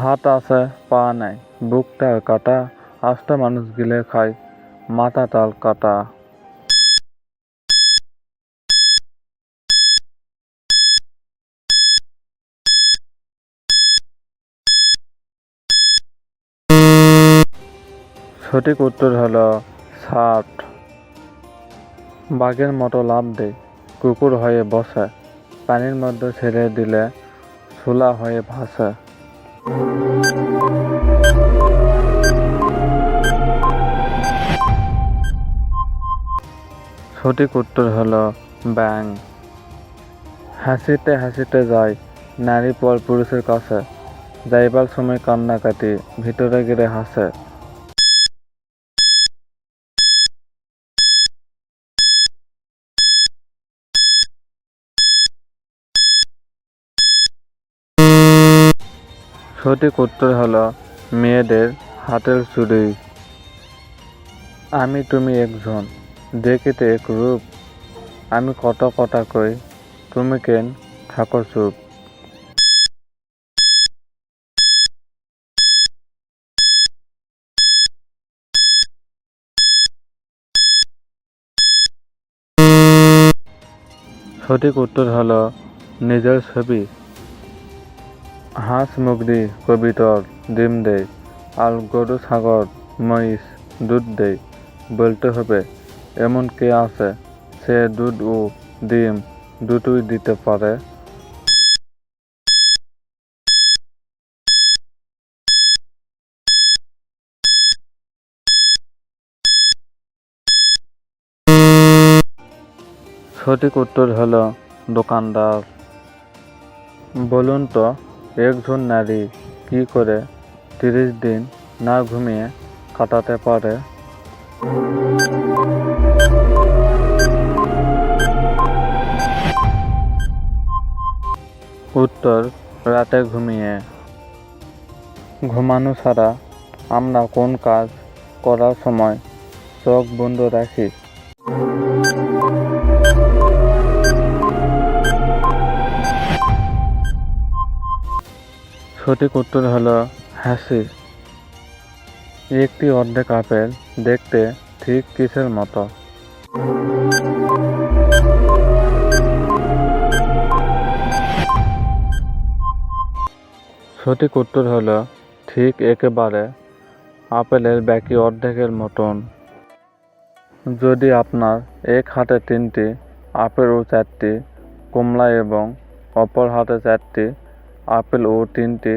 হাত আছে, পা নাই বুকটার কাটা, আস্ত মানুষ গিলে খায়, মাথা তাল কাটা। সঠিক উত্তর হলো ষাট বাঘের মতো লাভ দেয় কুকুর হয়ে বসে, পানির মধ্যে ছেড়ে দিলে শোলা হয়ে ভাসে। সঠিক উত্তর হলো ব্যাং হাসিতে হাসিতে যায় নারী পর পুরুষের কাছে। যাইবার সময় কান্নাকাটি, ভিতরে গিরে হাসে। সঠিক উত্তর হলো মেয়েদের হাতের চুড়ি। আমি তুমি একজন, দেখিতে এক রূপ। আমি কত কথা কই, তুমি কেন থাকো চুপ? সঠিক উত্তর হলো নিজের ছবি। হাঁস মুগরি কবিতর ডিম দেয় আর গরু, ছাগল, মহিষ, দুধ দেয় বলতে হবে, এমন কে আছে, সে দুধ ও ডিম দুটোই দিতে পারে। সঠিক উত্তর হলো দোকানদার। বলুন তো একজন নারী কি করে তিরিশ দিন না ঘুমিয়ে কাটাতে পারে? উত্তর, রাতে ঘুমিয়ে। ঘুমানো ছাড়া আমরা কোন কাজ করার সময় চোখ বন্ধ রাখি? সঠিক উত্তর হলো হাসি। একটি অর্ধেক আপেল দেখতে ঠিক কিসের মতো? সঠিক উত্তর হলো ঠিক একেবারে আপেলের বাকি অর্ধেকের মতন। যদি আপনার এক হাতে তিনটি আপেল ও চারটি, কমলা এবং অপর হাতে চারটি আপেল ও তিনটি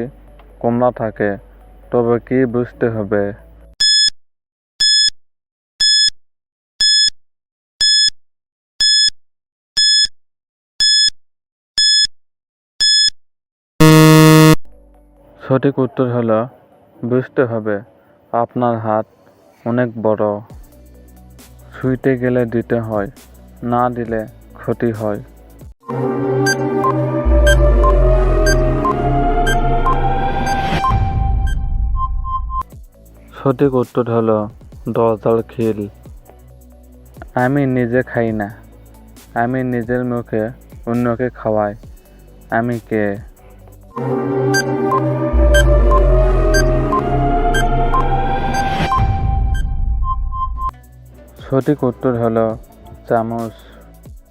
কমলা থাকে, তবে কি বুঝতে হবে? সঠিক উত্তর হলো, বুঝতে হবে, আপনার হাত অনেক বড়। ছুঁইতে গেলে দিতে হয়, না দিলে ক্ষতি হয়। সঠিক উত্তর হলো দশজাল খিল। আমি নিজে খাই না। আমি নিজের মুখে অন্যকে খাওয়াই। আমি কে? সঠিক উত্তর হলো চামচ।